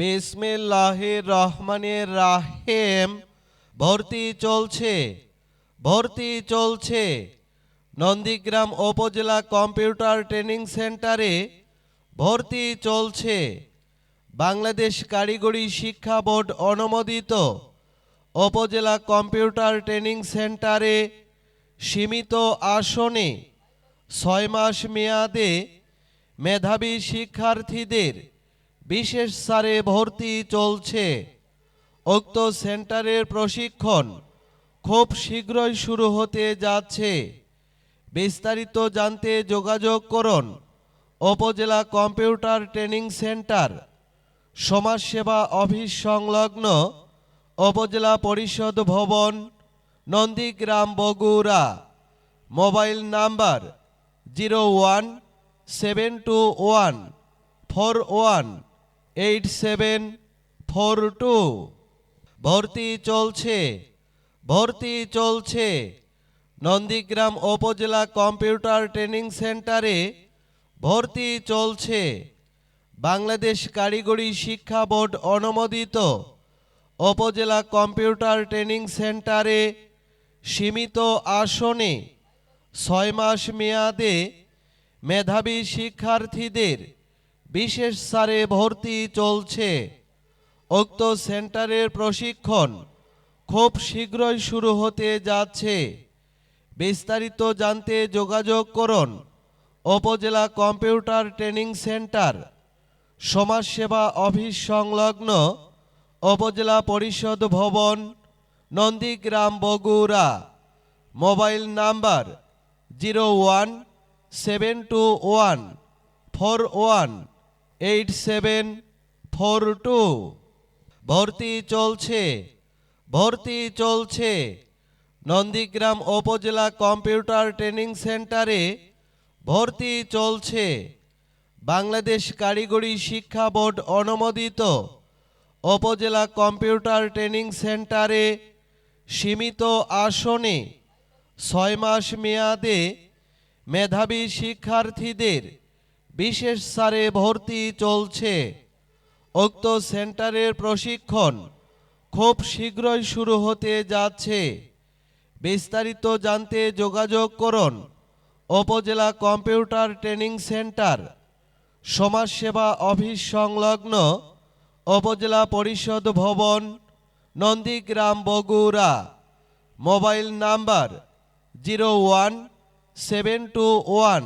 বিসমিল্লাহির রহমানের রাহেম ভর্তি চলছে ভর্তি চলছে। নন্দীগ্রাম উপজেলা কম্পিউটার ট্রেনিং সেন্টারে ভর্তি চলছে। বাংলাদেশ কারিগরি শিক্ষা বোর্ড অনুমোদিত। উপজেলা কম্পিউটার ট্রেনিং সেন্টারে সীমিত আসনে ছয় মাস মেয়াদে মেধাবী শিক্ষার্থীদের বিশেষ সারে ভর্তি চলছে। উক্ত সেন্টারের প্রশিক্ষণ খুব শীঘ্রই শুরু হতে যাচ্ছে। বিস্তারিত জানতে যোগাযোগ করুন উপজেলা কম্পিউটার ট্রেনিং সেন্টার, সমাজসেবা অফিস সংলগ্ন উপজেলা পরিষদ ভবন, Nandigram Bogura. Mobile number zero one seven two one four one eight seven four two ভর্তি চলছে ভর্তি চলছে। নন্দীগ্রাম উপজেলা কম্পিউটার ট্রেনিং সেন্টারে ভর্তি চলছে। বাংলাদেশ কারিগরি শিক্ষা বোর্ড অনুমোদিত। উপজেলা কম্পিউটার ট্রেনিং সেন্টারে সীমিত আসনে ছয় মাস মেয়াদে মেধাবী শিক্ষার্থীদের বিশেষ সারে ভর্তি চলছে। উক্ত সেন্টারের প্রশিক্ষণ খুব শীঘ্রই শুরু হতে যাচ্ছে। বিস্তারিত জানতে যোগাযোগ করুন উপজেলা কম্পিউটার ট্রেনিং সেন্টার, সমাজসেবা অফিস সংলগ্ন উপজেলা পরিষদ ভবন, Nandigram Bogura. Mobile number zero one seven two one four one eight seven four two ভর্তি চলছে ভর্তি চলছে। নন্দীগ্রাম উপজেলা কম্পিউটার ট্রেনিং সেন্টারে ভর্তি চলছে। বাংলাদেশ কারিগরি শিক্ষা বোর্ড অনুমোদিত। উপজেলা কম্পিউটার ট্রেনিং সেন্টারে সীমিত আসনে ছয় মাস মেয়াদে মেধাবী শিক্ষার্থীদের বিশেষ সারে ভর্তি চলছে। উক্ত সেন্টারের প্রশিক্ষণ খুব শীঘ্রই শুরু হতে যাচ্ছে। বিস্তারিত জানতে যোগাযোগ করুন উপজেলা কম্পিউটার ট্রেনিং সেন্টার, সমাজসেবা অফিস সংলগ্ন উপজেলা পরিষদ ভবন, Nandigram Bogura. Mobile number zero one seven two one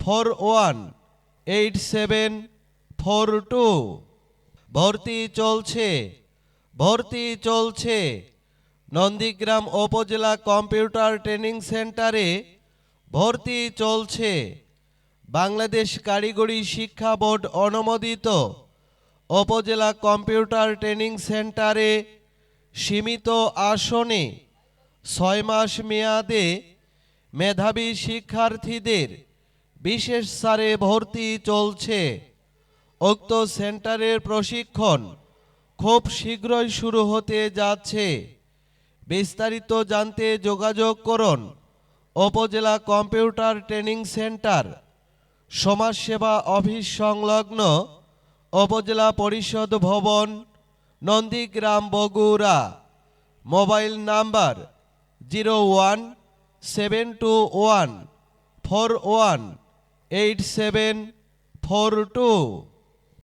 four one eight seven four two ভর্তি চলছে ভর্তি চলছে। নন্দীগ্রাম উপজেলা কম্পিউটার ট্রেনিং সেন্টারে ভর্তি চলছে। বাংলাদেশ কারিগরি শিক্ষা বোর্ড অনুমোদিত। উপজেলা কম্পিউটার ট্রেনিং সেন্টারে সীমিত আসনে ছয় মাস মেয়াদে মেধাবী শিক্ষার্থীদের বিশেষ সারে ভর্তি চলছে। উক্ত সেন্টারের প্রশিক্ষণ খুব শীঘ্রই শুরু হতে যাচ্ছে। বিস্তারিত জানতে যোগাযোগ করুন উপজেলা কম্পিউটার ট্রেনিং সেন্টার, সমাজসেবা অফিস সংলগ্ন উপজেলা পরিষদ ভবন, Nandigram Bogura. Mobile number zero one seven two one four one eight seven four two